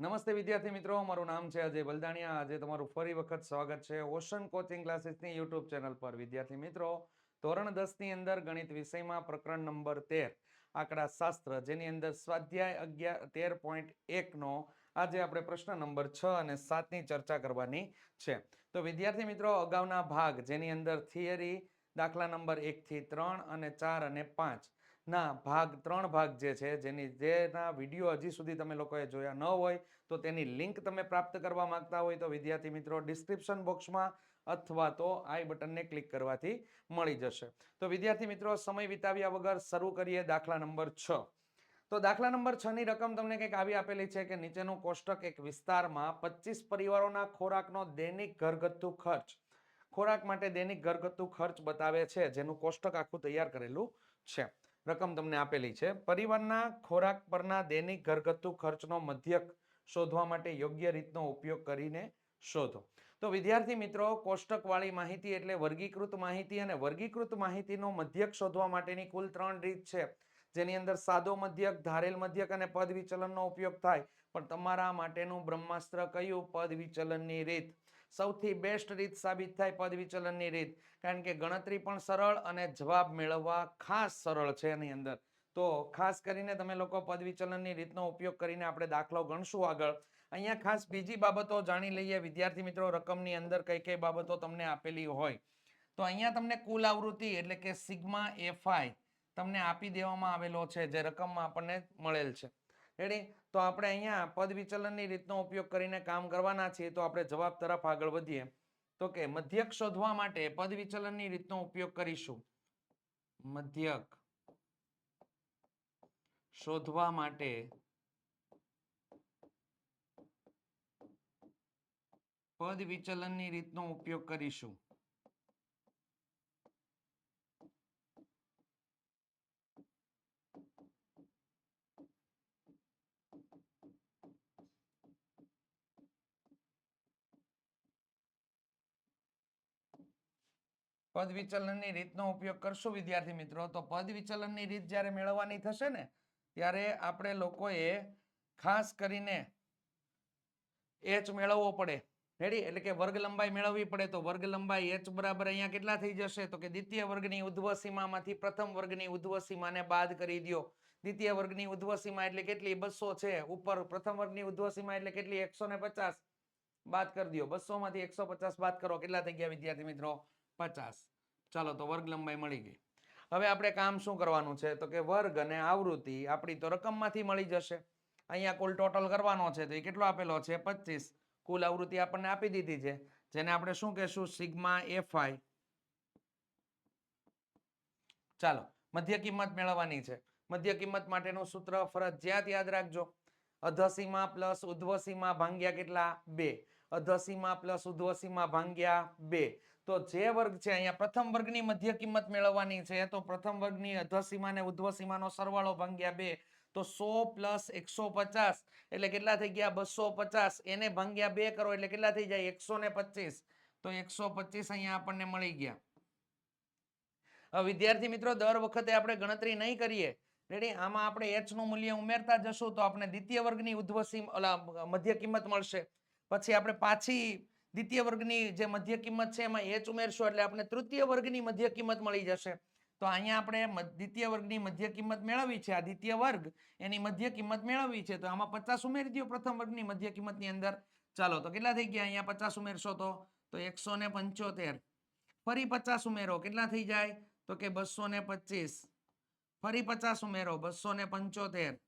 નમસ્તે વિદ્યાર્થી મિત્રો, મારું નામ છે અજય બલદાણિયા. આજે તમારું ફરી વખત સ્વાગત છે ઓશન કોચિંગ ક્લાસીસની યુટ્યુબ ચેનલ પર. વિદ્યાર્થી મિત્રો, ધોરણ દસની અંદર ગણિત વિષયમાં પ્રકરણ નંબર તેર આંકડા શાસ્ત્ર જેની અંદર સ્વાધ્યાય અગિયાર, તેર પોઈન્ટ એકનો આજે આપણે પ્રશ્ન નંબર છ અને સાતની ચર્ચા કરવાની છે. તો વિદ્યાર્થી મિત્રો, અગાઉના ભાગ જેની અંદર થિયરી દાખલા નંબર એકથી ત્રણ અને ચાર અને પાંચ ના, ભાગ, ત્રણ ભાગ જે છે, જેની, જેના વીડિયો હજી સુધી તમે લોકોએ જોયા ન હોય, તો તેની લિંક તમે પ્રાપ્ત કરવા માંગતા હોય તો વિદ્યાર્થી મિત્રો ડિસ્ક્રિપ્શન બોક્સમાં અથવા તો આઈ બટનને ક્લિક કરવાથી મળી જશે. તો વિદ્યાર્થી મિત્રો, સમય વિતાવ્યા વગર શરૂ કરીએ દાખલા નંબર છ. તો દાખલા નંબર છ ની રકમ તમને કંઈક આવી આપેલી છે કે નીચેનું કોષ્ટક એક વિસ્તારમાં પચીસ પરિવારોના ખોરાકનો દૈનિક ઘરગથ્થુ ખર્ચ. ખોરાક માટે દૈનિક ઘરગથ્થુ ખર્ચ બતાવે છે, જેનું કોષ્ટક આખું તૈયાર કરેલું છે. રકમ તમને આપેલી છે. પરિવારના ખોરાક પરના દૈનિક ઘરગથ્થુ ખર્ચનો મધ્યક શોધવા માટે યોગ્ય રીતનો ઉપયોગ કરીને શોધો. તો વિદ્યાર્થી મિત્રો, કોષ્ટકવાળી માહિતી એટલે વર્ગીકૃત માહિતી અને વર્ગીકૃત માહિતીનો મધ્યક શોધવા માટેની કુલ ત્રણ રીત છે. જેની અંદર સાદો મધ્યક, ધારેલ મધ્યક અને પદ વિચલનનો ઉપયોગ થાય. પણ તમારા માટેનું બ્રહ્માસ્ત્ર કયું? પદ વિચલનની રીત. સૌથી બેસ્ટ રીત સાબિત થાય પદ વિચલનની રીત. કારણ કે ગણતરી પણ સરળ અને જવાબ મેળવવા ખાસ સરળ છે એની અંદર. તો ખાસ કરીને તમે લોકો પદ વિચલનની રીતનો ઉપયોગ કરીને આપણે દાખલો ગણશું આગળ. અહીંયા ખાસ બીજી બાબતો જાણી લઈએ. વિદ્યાર્થી મિત્રો, રકમની અંદર કઈ કઈ બાબતો તમને આપેલી હોય. તો અહીંયા તમને કુલ આવૃત્તિ એટલે કે સિગ્મા એફઆઈ તમને આપી દેવામાં આવેલો છે, જે રકમમાં આપણને મળેલ છે. રેડી તો આપણે અહીંયા પદ વિચલનની રીતનો ઉપયોગ કરીને કામ કરવાના છીએ, તો આપણે જવાબ તરફ આગળ વધીએ. તો કે મધ્યક શોધવા માટે પદ વિચલનની રીતનો ઉપયોગ કરીશું. મધ્યક શોધવા માટે પદ વિચલનની રીતનો ઉપયોગ કરીશું. પદ વિચલનની રીતનો ઉપયોગ કરશું, વિદ્યાર્થી મિત્રો. તો પદ વિચલનની રીત જ્યારે મેળવવાની થશે ને, ત્યારે આપણે લોકોએ ખાસ કરીને એચ મેળવવો પડે. રેડી એટલે કે વર્ગ લંબાઈ મેળવવી પડે. તો વર્ગ લંબાઈ એચ બરાબર અહીંયા કેટલા થઈ જશે? તો કે દ્વિતીય વર્ગની ઉધ્વ સીમામાંથી પ્રથમ વર્ગની ઉધ્વ સીમાને બાદ કરી દો દ્વિતીય વર્ગની ઉધ્વ સીમા એટલે કેટલી? બસો છે. ઉપર પ્રથમ વર્ગની ઉધ્વ સીમા એટલે કેટલી? એકસો ને પચાસ. બાદ કરી દો બસો માંથી એકસો પચાસ બાદ કરો. કેટલા થઈ ગયા વિદ્યાર્થી મિત્રો? પચાસ. ચાલો તો વર્ગ લંબાઈ મળી ગઈ. હવે આપણે કામ શું કરવાનું છે? તો કે વર્ગ અને આવૃત્તિ આપણી તો રકમમાંથી મળી જશે. અહીંયા કુલ ટોટલ કરવાનો છે તો એ કેટલો આપેલો છે? પચીસ. કુલ આવૃત્તિ આપણને આપી દીધી છે. જેને આપણે શું કહેશું? સિગ્મા એફઆઈ ચાલો, મધ્ય કિંમત મેળવવાની છે. મધ્ય કિંમત માટેનું સૂત્ર ફરજિયાત યાદ રાખજો. અધસીમા પ્લસ ઉધ્વસીમા ભાંગ્યા કેટલા? બે. અધસીમા પ્લસ ઉધ્વસીમા ભાંગ્યા બે. તો જે વર્ગ છે અહીંયા પ્રથમ વર્ગની મધ્ય કિંમત મેળવવાની છે, તો પ્રથમ વર્ગની અધસીમા અને ઉધ્વસીમાનો સરવાળો ભાંગ્યા બે, તો સો પ્લસ એકસો પચાસ, એટલે કેટલા થઈ ગયા? બસો પચાસ. એને ભાંગ્યા બે કરો, એટલે કેટલા થઈ જાય? એકસો ને પચીસ. તો એકસો પચીસ અહીંયા આપણને મળી ગયા. વિદ્યાર્થી મિત્રો, દર વખતે આપણે ગણતરી નહીં કરીએ. રેડી આમાં આપણે એચનું મૂલ્ય ઉમેરતા જશું, તો આપણે દ્વિતીય વર્ગની ઉધ્વસીમ મધ્ય કિંમત મળશે. પછી આપણે પાછી દ્વિતીય વર્ગની જે મધ્ય કિંમત છે એમાં એચ ઉમેરશો એટલે આપણે તૃતીય વર્ગની મધ્ય કિંમત મળી જશે. તો અહીંયા આપણે દ્વિતીય વર્ગની મધ્ય કિંમત મેળવી છે. આ દ્વિતીય વર્ગ એની મધ્ય કિંમત મેળવવી છે. તો આમાં પચાસ ઉમેરી દો પ્રથમ વર્ગની મધ્ય કિંમતની અંદર. ચાલો, તો કેટલા થઈ ગયા? અહીંયા પચાસ ઉમેરશો તો? તો એકસો ને પંચોતેર. ફરી પચાસ ઉમેરો. કેટલા થઈ જાય? તો કે બસો ને પચીસ. ફરી પચાસ ઉમેરો. બસો ને પંચોતેર.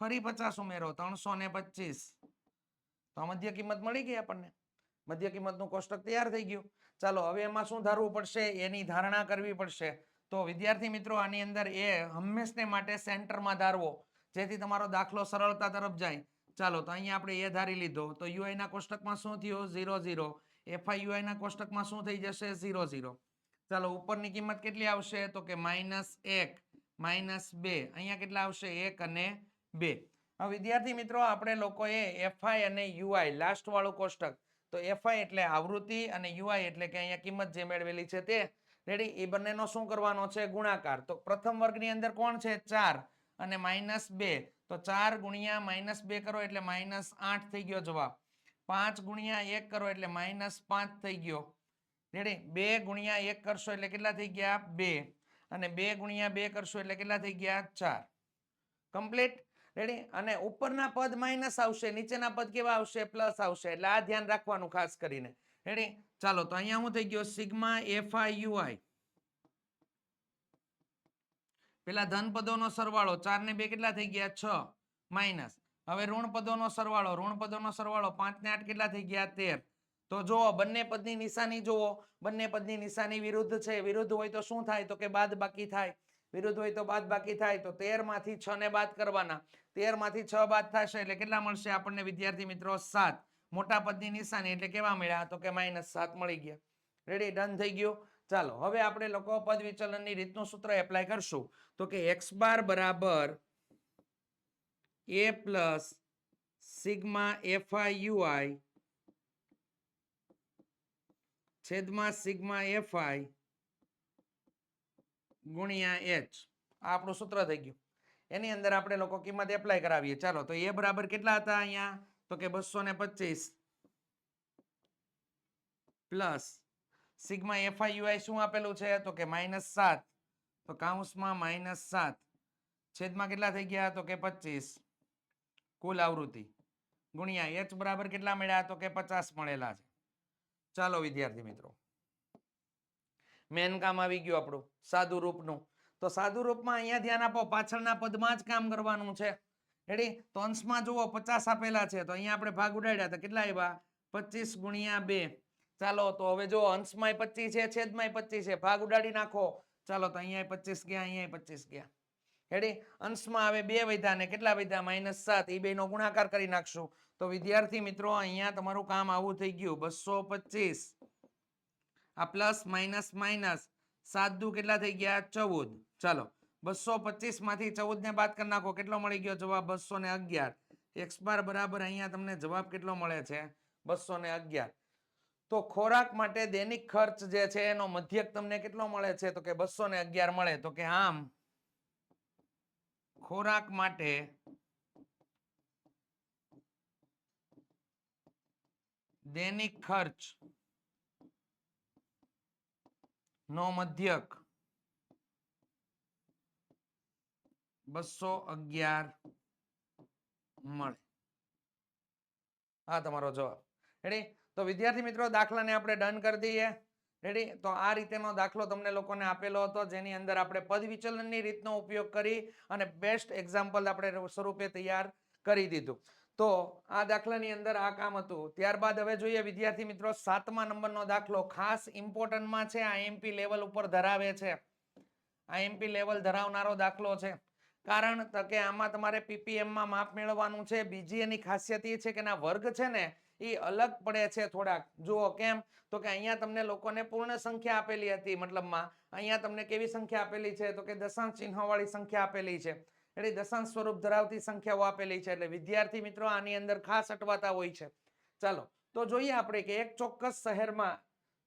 ફરી પચાસ ઉમેરો. ત્રણસો ને પચીસ. તો મધ્ય કિંમત મળી ગઈ આપણને. મધ્ય કિંમતનું કોષ્ટક તૈયાર થઈ ગયું. ચાલો, હવે એમાં શું ધારવું પડશે? એની ધારણા કરવી પડશે. તો વિદ્યાર્થી મિત્રો, આની અંદર એ હંમેશને માટે સેન્ટરમાં ધારવો, જેથી તમારો દાખલો સરળતા તરફ જાય. ચાલો, તો અહીંયા આપણે એ ધારી લીધો. તો યુઆઈના કોષ્ટકમાં શું થયું? Zero zero. એફઆઈ યુઆઈના કોષ્ટકમાં શું થઈ જશે? Zero zero. ચાલો, ઉપરની કિંમત કેટલી આવશે? તો કે માઇનસ એક, માઇનસ બે. અહીંયા કેટલા આવશે? એક અને બે. હવે વિદ્યાર્થી મિત્રો, આપણે લોકોએ એફઆઈ અને યુઆઈ લાસ્ટ વાળું કોષ્ટક તો એફઆઈ એટલે આવૃત્તિ અને યુઆઈ એટલે કે અહીંયા કિંમત જે મેળવેલી છે તે. રેડી એ બંનેનો શું કરવાનો છે? ગુણાકાર. તો પ્રથમ વર્ગની અંદર કોણ છે? ચાર. અને માઇનસ બે. તો ચાર ગુણ્યા માઇનસ બે કરો એટલે માઇનસ આઠ થઈ ગયો જવાબ. પાંચ ગુણ્યા એક કરો એટલે માઇનસ પાંચ થઈ ગયો. રેડી બે ગુણ્યા એક કરશો એટલે કેટલા થઈ ગયા? બે. અને બે ગુણ્યા બે કરશો એટલે કેટલા થઈ ગયા? ચાર. કમ્પ્લીટ રેડી અને ઉપરના પદ માઇનસ આવશે, નીચેના પદ કેવા આવશે? પ્લસ આવશે. એટલે આ ધ્યાન રાખવાનું ખાસ કરીને. રેડી ચાલો, તો અહીંયા હું થઈ ગયો? સિગ્મા એફ આઈ પેલા ધન પદોનો સરવાળો. ચાર ને બે કેટલા થઈ ગયા? છ. માઇનસ હવે ઋણ પદોનો સરવાળો. ઋણ પદોનો સરવાળો પાંચ ને આઠ કેટલા થઈ ગયા? તેર. તો જુઓ, બંને પદની નિશાની જુઓ. બંને પદની નિશાની વિરુદ્ધ છે. વિરુદ્ધ હોય તો શું થાય? તો કે બાદ બાકી થાય. વિરુદ્ધ હોય તો બાદ બાકી થાય. તો તેરમાંથી છ ને બાદ કરવાના. તેરમાંથી છ બાદ થશે એટલે કેટલા મળશે આપણને વિદ્યાર્થી મિત્રો? સાત. મોટા પદની નિશાની એટલે કેવા મળ્યા? તો કે માઇનસ સાત મળી ગયા. રેડી ડન થઈ ગયું? ચાલો, હવે આપણે લોકો પદ વિચલનની રીતનું સૂત્ર એપ્લાય કરશું. તો કે એક્સ બાર બરાબર A plus sigma F I U I છેદમાં સિગ્મા એફ આઈ ગુણ્યા એચ. આ આપણું સૂત્ર થઈ ગયું. એની અંદર આપણે લોકો કિંમત એપ્લાય કરાવીએ. ચાલો, તો એ બરાબર કેટલા હતા અહીંયા? તો કે બસો ને પચીસ. પ્લસ સિગ્મા એફઆઈયુઆઈ યુઆઈ શું આપેલું છે? તો કે માઇનસ સાત. તો કાઉન્સમાં માઇનસ સાત. છેદમાં કેટલા થઈ ગયા? તો કે પચીસ. કુલ આવૃત્તિ. ગુણ્યા એચ બરાબર કેટલા મળ્યા? તો કે પચાસ મળેલા છે. ચાલો, વિદ્યાર્થી મિત્રો. મેન કામ આવી ગયું આપણું સાદુ રૂપનું તો સાદુ રૂપમાં અહીંયા ધ્યાન આપો, પાછળના પદમાં જ કામ કરવાનું છે. રેડી તો અંશમાં જુઓ, પચાસ આપેલા છે. તો અહીંયા આપણે ભાગ ઉડાડ્યા તો કેટલા આવ્યા? પચીસ ગુણ્યા બે. ચાલો, તો હવે જો અંશમાં પચીસ છે છેદમાં પચીસ છે. ભાગ ઉડાડી નાખો. ચાલો, તો અહીંયા પચીસ ગયા અહીંયા પચીસ ગયા. હેડી અંશમાં હવે બે વધ્યા ને કેટલા વધ્યા? માઇનસ સાત. એ બેનો ગુણાકાર કરી નાખશું. તો વિદ્યાર્થી મિત્રો, અહીંયા તમારું કામ આવું થઈ ગયું. બસો પચીસ. આ પ્લસ માઇનસ માઇનસ સાત દુ કેટલા થઈ ગયા? ચૌદ. ચલો, બસો પચીસમાંથી ચૌદ ને બાદ કરી નાખો. કેટલો મળી ગયો જવાબ? બસો ને અગિયાર. એક્સ બાર બરાબર અહીંયા તમને જવાબ કેટલો મળે છે? બસો ને અગિયાર. તો ખોરાક માટે દૈનિક ખર્ચ જે છે, એનો મધ્યક તમને કેટલો મળે છે? તો કે બસો ને અગિયાર મળે. તો કે આમ, ખોરાક માટે દૈનિક ખર્ચ નો મધ્યક. બસો અગિયાર મળે. આ તમારો જવાબ. રેડી તો વિદ્યાર્થી મિત્રો, દાખલાને આપણે ડન કરી દઈએ. રેડી તો આ રીતેનો દાખલો તમને લોકોને આપેલો હતો, જેની અંદર આપણે પદ વિચલનની રીતનો ઉપયોગ કરી અને બેસ્ટ એક્ઝામ્પલ આપણે સ્વરૂપે તૈયાર કરી દીધું. તો આ દાખલાની અંદર આ કામ હતું. ત્યારબાદ હવે જોઈએ, વિદ્યાર્થી મિત્રો, સાતમા નંબરનો દાખલો ખાસ ઇમ્પોર્ટન્ટમાં છે. આઈએમપી લેવલ ઉપર ધરાવે છે. આઈએમપી લેવલ ધરાવનારો દાખલો છે. કારણ કે આમાં તમારે પીપીએમમાં માપ મેળવવાનું છે. બીજી એની ખાસિયત એ છે કે એના વર્ગ છે ને, એ અલગ પડે છે થોડાક. જુઓ, કેમ? તો કે અહીંયા તમને લોકોને પૂર્ણ સંખ્યા આપેલી હતી મતલબમાં. અહીંયા તમને કેવી સંખ્યા આપેલી છે? તો કે દશાંશ ચિહ્નવાળી સંખ્યા આપેલી છે. એટલે દશાંશ સ્વરૂપ ધરાવતી સંખ્યાઓ આપેલી છે એટલે વિદ્યાર્થી મિત્રો આની અંદર ખાસ અટવાતા હોય છે. ચાલો, તો જોઈએ આપણે કે એક ચોક્કસ શહેરમાં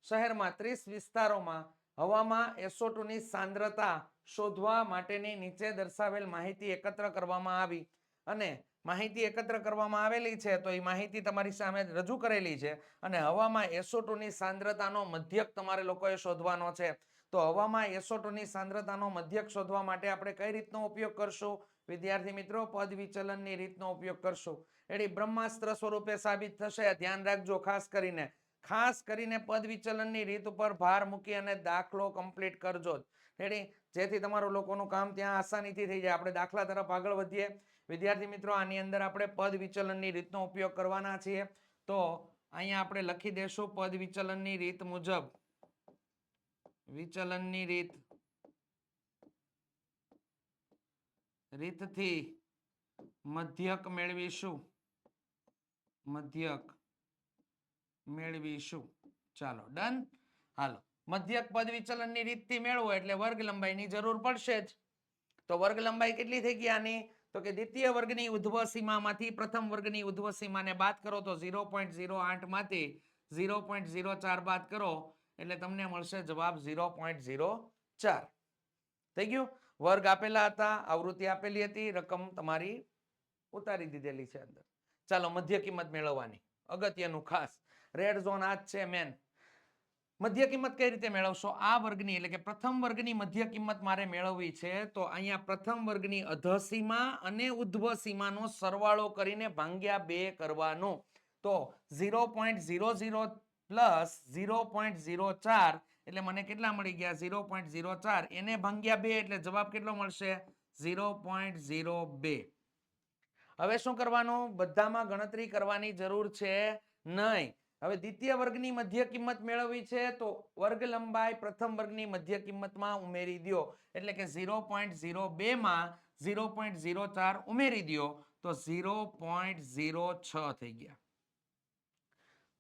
શહેરમાં ત્રીસ વિસ્તારોમાં હવામાં એસોટુની સાંદ્રતા શોધવા માટેની નીચે દર્શાવેલ માહિતી એકત્ર કરવામાં આવી. અને માહિતી એકત્ર કરવામાં આવેલી છે તો એ માહિતી તમારી સામે રજૂ કરેલી છે. અને હવામાં SO2 ની સાંદ્રતાનો મધ્યક તમારે લોકોએ શોધવાનો છે. તો હવામાં એસોટોની સાંદ્રતાનો મધ્યક શોધવા માટે આપણે કઈ રીતનો ઉપયોગ કરશું? વિદ્યાર્થી મિત્રો, પદ વિચલનની રીતનો ઉપયોગ કરશું. એટલે બ્રહ્માસ્ત્ર સ્વરૂપે સાબિત થશે. ધ્યાન રાખજો ખાસ કરીને. ખાસ કરીને પદ વિચલનની રીત ઉપર ભાર મૂકી અને દાખલો કમ્પ્લીટ કરજો રેડી? જેથી તમારું લોકોનું કામ ત્યાં આસાનીથી થઈ જાય. આપણે દાખલા તરફ આગળ વધીએ. વિદ્યાર્થી મિત્રો, આની અંદર આપણે પદ વિચલનની રીતનો ઉપયોગ કરવાના છીએ. તો અહીંયા આપણે લખી દેશું પદ વિચલનની રીત મુજબ. વિચલનની રીત. રીતથી મધ્યક મેળવીશું. મધ્યક મેળવીશું. ચાલો, ડન. હાલો, મધ્યક પદ વિચલનની રીતથી મેળવો એટલે વર્ગ લંબાઈની જરૂર પડશે જ. તો વર્ગ લંબાઈ કેટલી થઈ ગઈ આની? તો કે દ્વિતીય વર્ગની ઉધ્વ સીમામાંથી પ્રથમ વર્ગની ઉધ્વ સીમાને બાદ કરો તો ઝીરો પોઈન્ટ ઝીરો આઠમાંથી ઝીરો પોઈન્ટ ઝીરો ચાર બાદ કરો. એટલે તમને મળશે જવાબ ઝીરો પોઈન્ટ ઝીરો ચાર. થઈ ગયું? વર્ગ આપેલા હતા, આવૃત્તિ આપેલી હતી, રકમ તમારી ઉતારી દીધેલી છે અંદર. ચાલો, મધ્ય કિંમત મેળવવાની. અગત્યનું ખાસ. રેડ ઝોન આ છે મેન મધ્ય કિંમત કઈ રીતે મેળવશો? આ વર્ગની, એટલે કે પ્રથમ વર્ગની મધ્ય કિંમત મારે મેળવવી છે, તો અહીંયા પ્રથમ વર્ગની અધસીમા અને ઉધ્વ સીમાનો સરવાળો કરીને ભાંગ્યા બે કરવાનો. તો zero point zero zero plus zero point zero ચાર, એટલે મને કેટલા મળી ગયા? ઝીરો પોઈન્ટ ઝીરો ચાર. એને ભાંગ્યા બે, એટલે જવાબ કેટલો મળશે? ઝીરો પોઈન્ટ ઝીરો બે. હવે શું કરવાનું? બધામાં ગણતરી કરવાની જરૂર છે નહીં. હવે દ્વિતીય વર્ગની મધ્ય કિંમત મેળવવી છે, તો વર્ગ લંબાઈ પ્રથમ વર્ગની મધ્ય કિંમતમાં ઉમેરી દ્યો. એટલે કે ઝીરો પોઈન્ટ ઝીરો બેમાં ઝીરો પોઈન્ટ ઝીરો ચાર ઉમેરી દો તો ઝીરો પોઈન્ટ ઝીરો છ થઈ ગયા.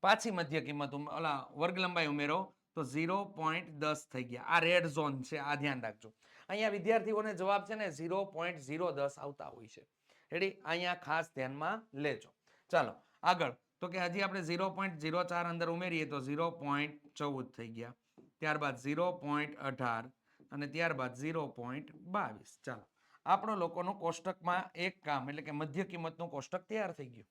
પાછી મધ્ય કિંમત ઓલા વર્ગ લંબાઈ ઉમેરો, તો ઝીરો પોઈન્ટ દસ થઈ ગયા. આ રેડ ઝોન છે, આ ધ્યાન રાખજો. અહીંયા વિદ્યાર્થીઓને જવાબ છે ને ઝીરો પોઈન્ટ ઝીરો દસ આવતા હોય છે. રેડી અહીંયા ખાસ ધ્યાનમાં લેજો. ચાલો, આગળ. તો કે હજી આપણે ઝીરો પોઈન્ટ ઝીરો ચાર અંદર ઉમેરીએ તો ઝીરો પોઈન્ટ ચૌદ થઈ ગયા. ત્યારબાદ ઝીરો પોઈન્ટ અઢાર અને ત્યારબાદ ઝીરો પોઈન્ટ બાવીસ. ચાલો, આપણો લોકોનું કોષ્ટકમાં એક કામ, એટલે કે મધ્ય કિંમતનું કોષ્ટક તૈયાર થઈ ગયું.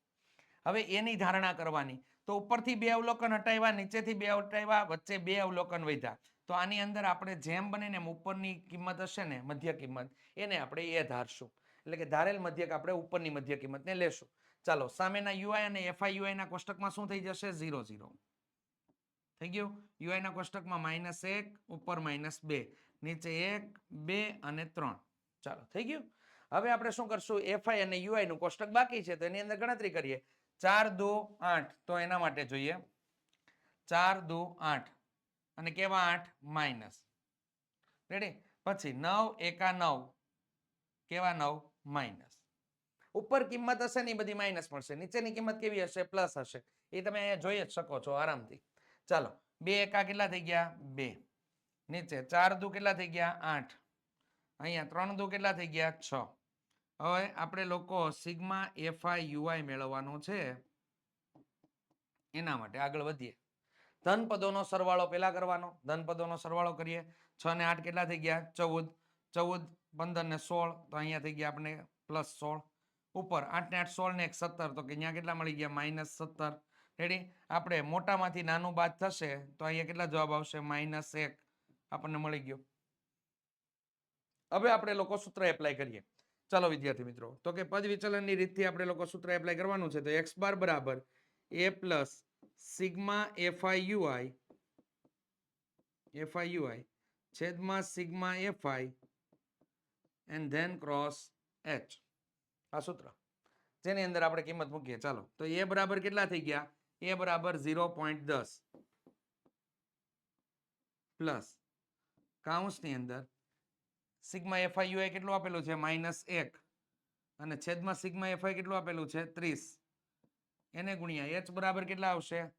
હવે એની ધારણા કરવાની. તો ઉપરથી બે અવલોકન હટાવ્યા, નીચેથી બે હટાવ્યા, વચ્ચે બે અવલોકન વધ્યા. તો આની અંદર આપણે જેમ બને એમ ઉપરની કિંમત હશે ને, મધ્ય કિંમત, એને આપણે એ ધારશું. એટલે કે ધારેલ મધ્યક આપણે ઉપરની મધ્ય કિંમતને લેશું. ચાલો, સામેના યુઆઈ અને એફઆઈ યુઆઈના કોષ્ટકમાં શું થઈ જશે? Zero zero. થઈ ગયું? યુઆઈના કોષ્ટકમાં માઇનસ એક, ઉપર માઇનસ બે, નીચે એક, બે અને ત્રણ. ચાલો, થઈ ગયું? હવે આપણે શું કરશું? એફઆઈ અને યુઆઈ નું કોષ્ટક બાકી છે, તો એની અંદર ગણતરી કરીએ. ચાર દો આઠ. તો એના માટે જોઈએ. ચાર દો આઠ. અને કેવા આઠ? માઇનસ. રેડી પછી નવ એકા નવ. કેવા નવ? માઇનસ. ઉપર કિંમત હશે ને બધી માઇનસ મળશે. નીચેની કિંમત કેવી હશે? પ્લસ હશે. એ તમે અહીંયા જોઈ જ શકો છો આરામથી. ચાલો. બે એકા કેટલા થઈ ગયા? બે. નીચે ચાર દુ કેટલા થઈ ગયા? આઠ. અહીંયા ત્રણ દુ કેટલા થઈ ગયા? છ. હવે આપણે લોકો સિગ્મા, એફઆઈ, યુઆઈ મેળવવાનો છે. એના માટે આગળ વધીએ. ધન પદોનો સરવાળો પેલા કરવાનો. ધન પદોનો સરવાળો કરીએ. છ ને આઠ કેટલા થઈ ગયા? ચૌદ. ચૌદ, પંદર ને સોળ. તો અહીંયા થઈ ગયા આપણે પ્લસ સોળ. ઉપર આઠ ને આઠ, સોળ ને એક સત્તર. તો કે અહીંયા કેટલા મળી ગયા? માઇનસ સત્તર. રેડી? આપણે મોટામાંથી નાનું બાદ થશે તો અહીંયા કેટલા જવાબ આવશે? માઇનસ એક. આપણને મળી ગયો. હવે આપણે લોકો સૂત્ર એપ્લાય કરીએ. ચાલો વિદ્યાર્થી મિત્રો, તો કે પદ વિચલનની રીતથી આપણે લોકો સૂત્ર એપ્લાય કરવાનું છે, તો એક્સ બાર બરાબર A plus sigma F I U I F I U I છેદમાં sigma F I and then cross H આ સૂત્ર. જેની અંદર આપણે કિંમત મૂકીએ, ચાલો. તો એ બરાબર કેટલા થઈ ગયા? એ બરાબર ઝીરો પોઈન્ટ દસ પ્લસ કાઉન્સની અંદર સિગ્મા એફઆઈ યુઆઈ કેટલું આપેલું છે? માઇનસ એક. અને છેદમાં સિગ્મા એફઆઈ કેટલું આપેલું છે? ત્રીસ. એને ગુણ્યા એચ બરાબર કેટલા આવશે?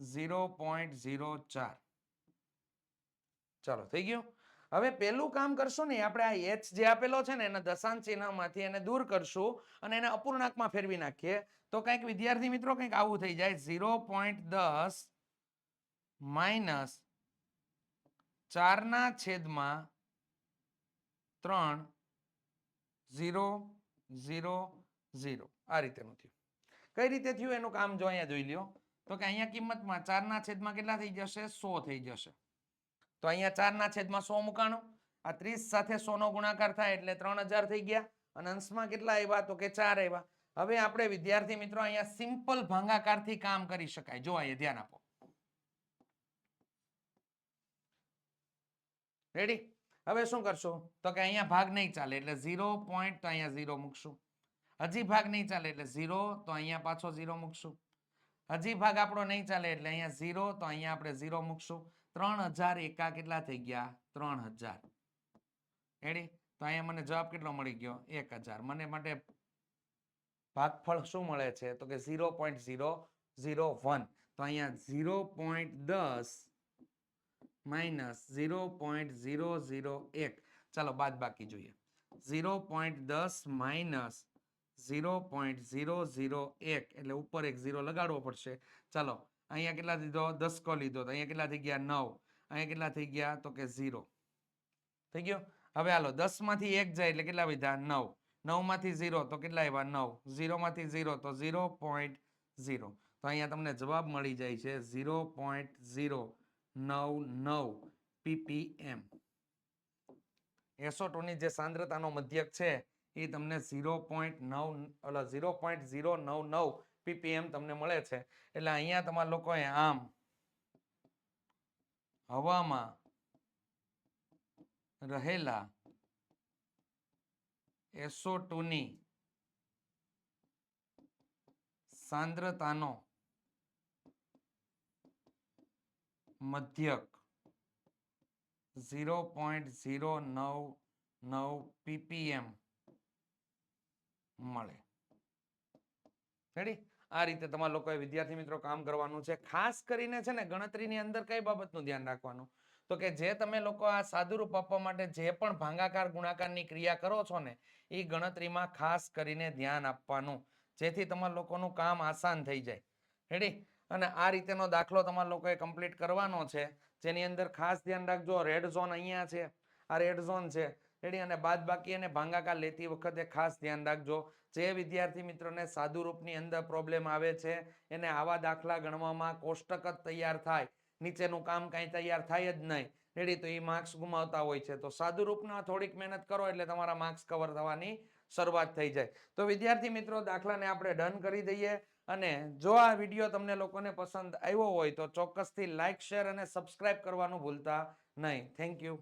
ઝીરો પોઈન્ટ ઝીરો ચાર. ચાલો, થઈ ગયું? હવે પેલું કામ કરશું ને, આપણે આ એચ જે આપેલો છે ને, એના દશાંશ ચિહ્નમાંથી એને દૂર કરશું અને એને અપૂર્ણાંકમાં ફેરવી નાખીએ. તો કંઈક વિદ્યાર્થી મિત્રો, કંઈક આવું થઈ જાય. ઝીરો પોઈન્ટ દસ માઇનસ ચારના છેદમાં ત્રણ, ઝીરો ઝીરો ઝીરો. આ રીતેનું થયું. કઈ રીતે થયું? એનું કામ જો અહીંયા જોઈ લ્યો. તો કે અહીંયા કિંમતમાં ચારના છેદમાં કેટલા થઈ જશે? સો થઈ જશે. તો અહીંયા ચારના છેદમાં સો મુકાણું. આ ત્રીસ સાથે સો નો ગુણાકાર થાય એટલે ત્રણ થઈ ગયા. અને અંશમાં કેટલા આવ્યા? તો કે ચાર આવ્યા. હવે આપણે વિદ્યાર્થી મિત્રો અહીંયા સિમ્પલ ભાંગાકારથી કામ કરી શકાય. જો અહીંયા ધ્યાન આપો. રેડી હવે શું કરશું? તો કે અહીંયા ભાગ નહીં ચાલે, એટલે ઝીરો પોઈન્ટ તો અહીંયા ઝીરો મૂકશું. હજી ભાગ નહીં ચાલે, એટલે ઝીરો, તો અહીંયા પાછો ઝીરો મૂકશું. હજી ભાગ આપણો નહીં ચાલે, એટલે અહીંયા ઝીરો, તો અહીંયા આપણે ઝીરો મૂકશું. ત્રણ હજાર એકા કેટલા થઈ ગયા? ત્રણ હજાર. એડી તો અહીંયા મને જવાબ કેટલો મળી ગયો? એક હજાર. મને માટે ભાગફળ શું મળે છે? તો કે zero point zero zero one. તો અહીંયા ઝીરો પોઈન્ટ દસ minus zero point zero zero એક. ચાલો બાદ બાકી જોઈએ. ઝીરો પોઈન્ટ દસ minus zero point zero zero એક. એટલે ઉપર એક ઝીરો લગાડવો પડશે. ચાલો, અહીંયા કેટલા લીધો દસ કો લીધો. તો અહીંયા કેટલા થઈ ગયા? નવ. અહીંયા કેટલા થઈ ગયા? તો કે ઝીરો. થઈ ગયો? હવે હાલો દસમાંથી એક જાય એટલે કેટલા વધ્યા? નવ. નવમાંથી ઝીરો, તો કેટલા આવ્યા? નવ. ઝીરોમાંથી ઝીરો, તો ઝીરો પોઈન્ટ ઝીરો. તો અહીંયા તમને જવાબ મળી જાય છે ઝીરો પોઈન્ટ ઝીરો. નવ નવ પીપીએમ. એસોટોની જે સાંદ્રતાનો મધ્યક છે, એ તમને ઝીરો પોઈન્ટ નવ એટલે ઝીરો પોઈન્ટ ઝીરો નવ નવ પીપીએમ તમને મળે છે. એટલે અહીંયા તમારા લોકોએ આમ હવામાં રહેલા એસોટોની સાંદ્રતાનો મધ્યક. ઝીરો પોઈન્ટ ઝીરો નવ નવ પીપીએમ મળે. રેડી આ રીતે તમારા લોકોએ વિદ્યાર્થી મિત્રો કામ કરવાનું છે. ખાસ કરીને છે ને ગણતરીની અંદર કઈ બાબતનું ધ્યાન રાખવાનું? તો કે જે તમે લોકો આ સાદુરૂપ આપવા માટે જે પણ ભાંગાકાર, ગુણાકારની ક્રિયા કરો છો ને, એ ગણતરીમાં ખાસ કરીને ધ્યાન આપવાનું. જેથી તમારા લોકોનું કામ આસાન થઈ જાય. રેડી અને આ રીતેનો દાખલો તમારા લોકોએ કમ્પ્લીટ કરવાનો છે. જેની અંદર ખાસ ધ્યાન રાખજો રેડ ઝોન અહીંયા છે. આ રેડ ઝોન છે. રેડી? અને બાદ બાકી અને ભાંગાકાર લેતી વખતે ખાસ ધ્યાન રાખજો. જે વિદ્યાર્થી મિત્રોને સાદુ રૂપની અંદર પ્રોબ્લેમ આવે છે, એને આવા દાખલા ગણવામાં કોષ્ટક જ તૈયાર થાય. નીચેનું કામ કાંઈ તૈયાર થાય જ નહીં. રેડી? તો એ માર્ક્સ ગુમાવતા હોય છે. તો સાદુ રૂપના થોડીક મહેનત કરો એટલે તમારા માર્ક્સ કવર થવાની શરૂઆત થઈ જાય. તો વિદ્યાર્થી મિત્રો, દાખલાને આપણે ડન કરી દઈએ. અને જો આ વીડિયો તમને લોકોને પસંદ આવ્યો હોય તો ચોક્કસથી લાઈક, શેર અને સબસ્ક્રાઇબ કરવાનું ભૂલતા નહીં. Thank you.